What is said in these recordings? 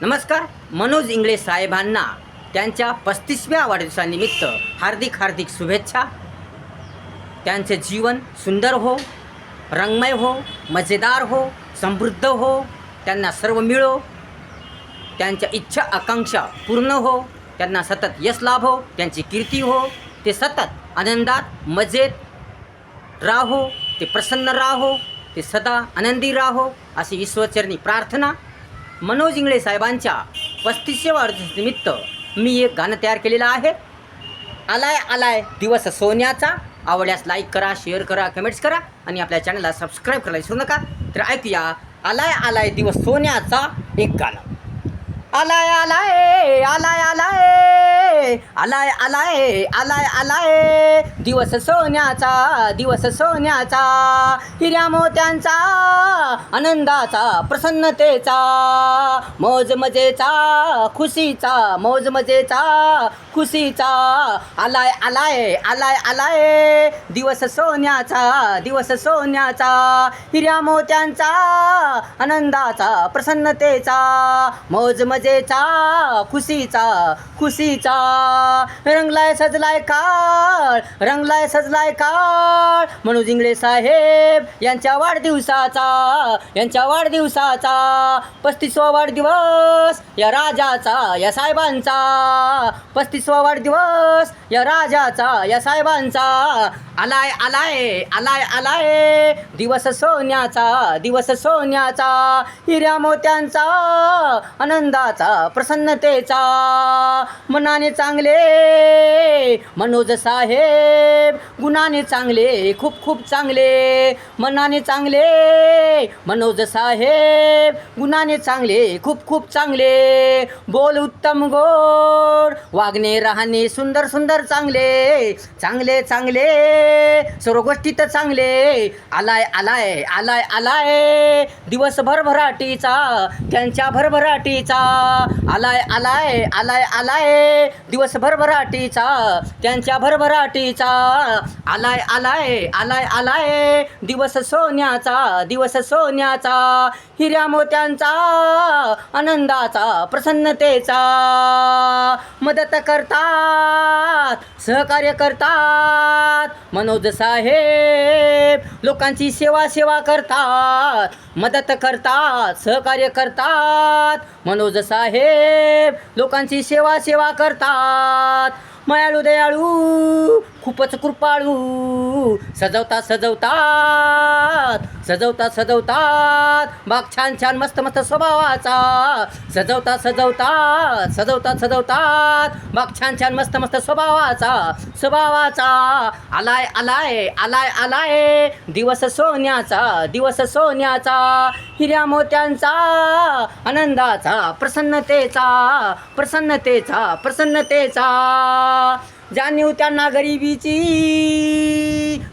नमस्कार मनोज इंगळे साहेबांना त्यांच्या पस्तीसव्या वाढदिवसानिमित्त हार्दिक हार्दिक शुभेच्छा. त्यांचे जीवन सुंदर हो रंगमय हो मजेदार हो समृद्ध हो त्यांना सर्व मिळो. त्यांच्या इच्छा आकांक्षा पूर्ण हो त्यांना सतत यश लाभ हो त्यांची कीर्ती हो ते सतत आनंदात मजेत राहो ते प्रसन्न राहो ते सदा आनंदी राहो अशी ईश्वरचरणी प्रार्थना मनोज इंगळे साहेबांच्या पस्तीसशे वाढदिवसानिमित्त मी एक गाणं तयार केलेलं आहे. आलाय आलाय दिवस सोन्याचा. आवडल्यास लाईक करा शेअर करा कमेंट्स करा आणि आपल्या चॅनलला सबस्क्राईब करायला विसरू नका. तर ऐकूया. आलाय आलाय दिवस सोन्याचा एक गाणं. आलाय आलाय आलाय आलाय. आलाय आलाय आलाय आलाय. दिवस सोन्याचा दिवस सोन्याचा हिऱ्या मोत्यांचा आनंदाचा प्रसन्नतेचा मौज मजेचा खुशीचा मौज मजेचा खुशीचा. आलाय आलाय आलाय आलाय. दिवस सोन्याचा दिवस सोन्याचा. हिऱ्या मोत्यांचा आनंदाचा प्रसन्नतेचा. मौज मजेचा खुशीचा खुशीचा. रंगलाय सजलाय काळ रंगलाय सजलाय काळ. मनोज इंगळे साहेब यांच्या वाढदिवसाचा यांच्या वाढदिवसाचा. पस्तीसवा वाढदिवस या राजाचा या साहेबांचा. पस्तीस पस्तीसवा वाढदिवस या राजाचा या साहेबांचा. आलाय आलाय आलाय आलाय. दिवस सोन्याचा दिवस सोन्याचा. हिऱ्या मोत्यांचा आनंदाचा प्रसन्नतेचा. मनाने चांगले मनोज साहेब. गुणाने चांगले खूप खूप चांगले. मनाने चांगले मनोज साहेब. गुणाने चांगले खूप खूप चांगले. बोल उत्तम गोड वागणे राहणे सुंदर सुंदर चांगले चांगले चांगले सर्व गोष्टीत चांगले. आलाय आलाय आलाय आलाय. दिवस भरभराटीचा त्यांच्या भरभराटीचा आलाय आलाय आलाय आलाय. दिवस भरभराटीचा त्यांच्या भरभराटीचा आलाय आलाय आलाय आलाय. दिवस सोन्याचा दिवस सोन्याचा. हिऱ्या मोत्यांचा आनंदाचा प्रसन्नतेचा. मदत कर करतात सहकार्य करतात. मनोज साहेब लोकांची सेवा सेवा करतात मदत करतात सहकार्य करतात. मनोज साहेब लोकांची सेवा सेवा करतात. मयाळू दयाळू खूपच कृपाळू सजवतात सजवतात. सजवता सजवतात. बाग छान छान मस्त मस्त स्वभावाचा. सजवता सजवतात सजवता सजवतात. बाग छान छान मस्त मस्त स्वभावाचा. स्वभावाचा. आलाय आलाय आलाय आलाय. दिवस सोन्याचा दिवस सोन्याचा. हिऱ्या मोत्यांचा आनंदाचा प्रसन्नतेचा प्रसन्नतेचा प्रसन्नतेचा. जाणीव त्यांना गरिबीची.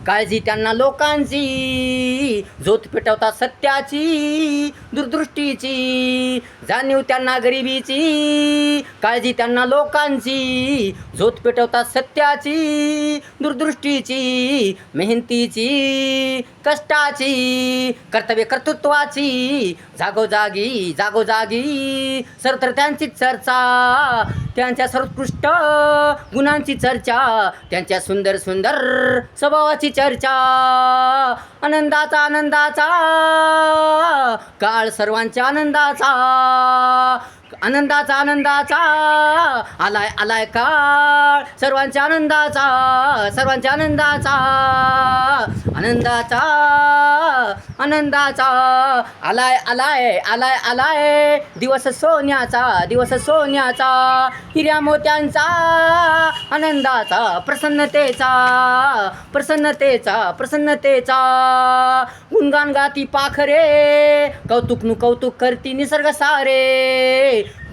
काळजी त्यांना लोकांची. जोत पेटवतात सत्याची दूरदृष्टीची. जाणीव त्यांना गरिबीची काळजी त्यांना लोकांची. जोत पेटवतात सत्याची दूरदृष्टीची मेहनतीची कष्टाची कर्तव्य कर्तृत्वाची. जागोजागी जागोजागी सरतर त्यांची चर्चा त्यांच्या सर्वोत्कृष्ट गुणांची चर्चा. चर्चा त्यांच्या सुंदर सुंदर स्वभावाची चर्चा. आनंदाचा आनंदाचा. काळ सर्वांच्या आनंदाचा. आनंदाचा आनंदाचा. आलाय आलाय काळ सर्वांच्या आनंदाचा सर्वांच्या आनंदाचा. आनंदाचा आनंदाचा. आलाय आलाय आलाय आलाय. दिवस सोन्याचा दिवस सोन्याचा. हिऱ्या मोत्यांचा. आनंदाचा प्रसन्नतेचा प्रसन्नतेचा प्रसन्नतेचा. गुणगान गाती पाखरे कौतुक नु कौतुक करती निसर्ग सारे.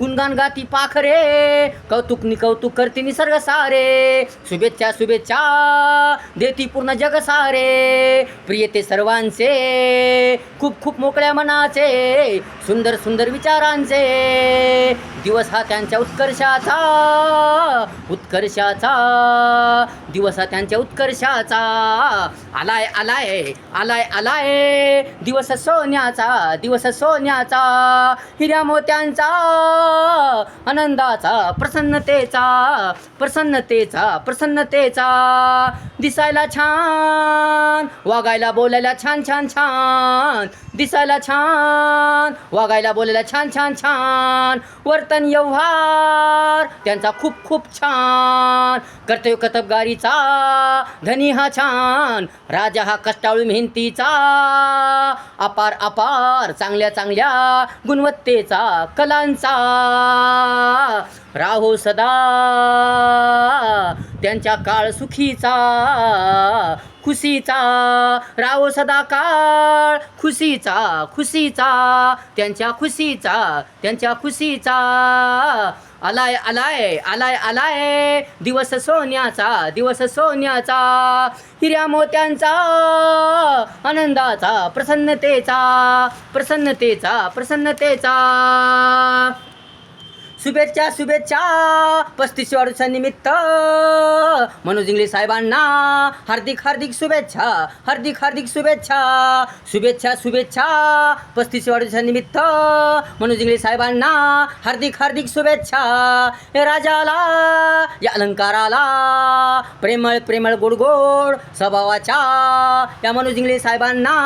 गुणगान गाती पाखरे. कौतुक नि कौतुक करती निसर्ग सारे. शुभेच्छा शुभेच्छा देती पूर्ण जग सारे. प्रिय ते सर्वांचे खूप खूप मोकळ्या मनाचे सुंदर सुंदर विचारांचे. दिवस हा त्यांच्या उत्कर्षाचा उत्कर्षाचा. दिवस हा त्यांच्या उत्कर्षाचा. आलाय आलाय आलाय आलाय. दिवस सोन्याचा दिवस सोन्याचा. हिऱ्या मोत्यांचा आनंदाचा प्रसन्नतेचा प्रसन्नतेचा प्रसन्नतेचा. दिसायला छान वागायला बोलायला छान छान छान. दिसायला छान वागायला बोलायला छान छान छान. वर्तन व्यवहार त्यांचा खूप खूप छान. कर्तव्य कतबगारीचा धनी हा छान. राजा हा कष्टाळू मेहनतीचा. अपार अपार चांगल्या चांगल्या गुणवत्तेचा कलांचा. राहो सदा त्यांच्या काळ सुखीचा खुशीचा. राहो सदा काळ खुशीचा खुशीचा. त्यांच्या खुशीचा त्यांच्या खुशीचा. आलाय आलाय आलाय आलाय. दिवस सोन्याचा दिवस सोन्याचा. हिऱ्या मोत्यांचा आनंदाचा प्रसन्नतेचा प्रसन्नतेचा प्रसन्नतेचा. शुभेच्छा शुभेच्छा पस्तीस वाढूच्या निमित्त मनोज इंगले साहेबांना हार्दिक हार्दिक शुभेच्छा हार्दिक हार्दिक शुभेच्छा शुभेच्छा शुभेच्छा पस्तीस वाढूच्या निमित्त मनोज इंगले साहेबांना हार्दिक हार्दिक शुभेच्छा. राजाला या अलंकाराला प्रेमळ प्रेमळ गोडगोड गोड स्वभावाच्या या मनोज इंगले साहेबांना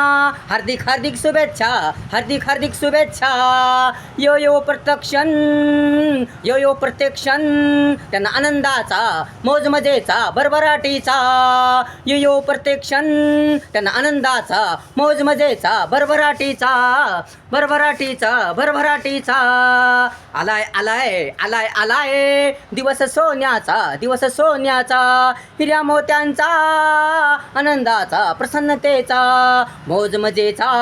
हार्दिक हार्दिक शुभेच्छा हार्दिक हार्दिक शुभेच्छा. यो यो प्रत्यक्षण यो यो प्रत्यक्षण त्यांना आनंदाचा मोजमजेचा भरभराटीचा. यो यो प्रत्यक्षण त्यांना आनंदाचा मोजमजेचा भरभराटीचा. भरभराटीचा भरभराटीचा. आलाय आलाय आलाय आलाय. दिवस सोन्याचा दिवस सोन्याचा. हिऱ्या मोत्यांचा आनंदाचा प्रसन्नतेचा. मोजमजेचा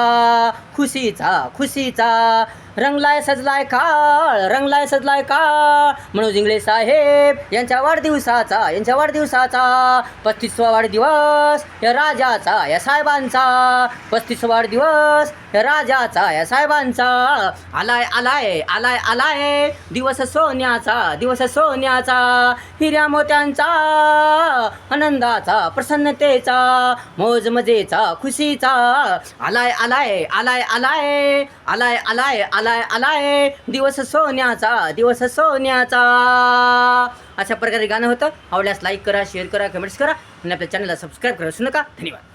खुशीचा खुशीचा. रंगलाय सजलाय काळ रंगलाय सजलाय काळ मनोज इंगळे साहेब यांच्या वाढदिवसाचा यांच्या वाढदिवसाचा पस्तीसवा वाढदिवस या राजाचा या साहेबांचा. पस्तीसवा वाढदिवस या राजाचा या साहेबांचा. आलाय आलाय आलाय आलाय. दिवस सोन्याचा दिवस सोन्याचा हिऱ्या मोत्यांचा आनंदाचा प्रसन्नतेचा मौज मजेचा खुशीचा. आलाय आलाय आलाय आलाय आलाय आलाय आलाय आलाय. दिवस सोन्याचा दिवस सोन्याचा. अशा प्रकारे गाणं होतं. आवडल्यास लाईक करा शेअर करा कमेंट्स करा. आणि आपल्या चॅनलला सबस्क्राईब करा विसरू नका. धन्यवाद.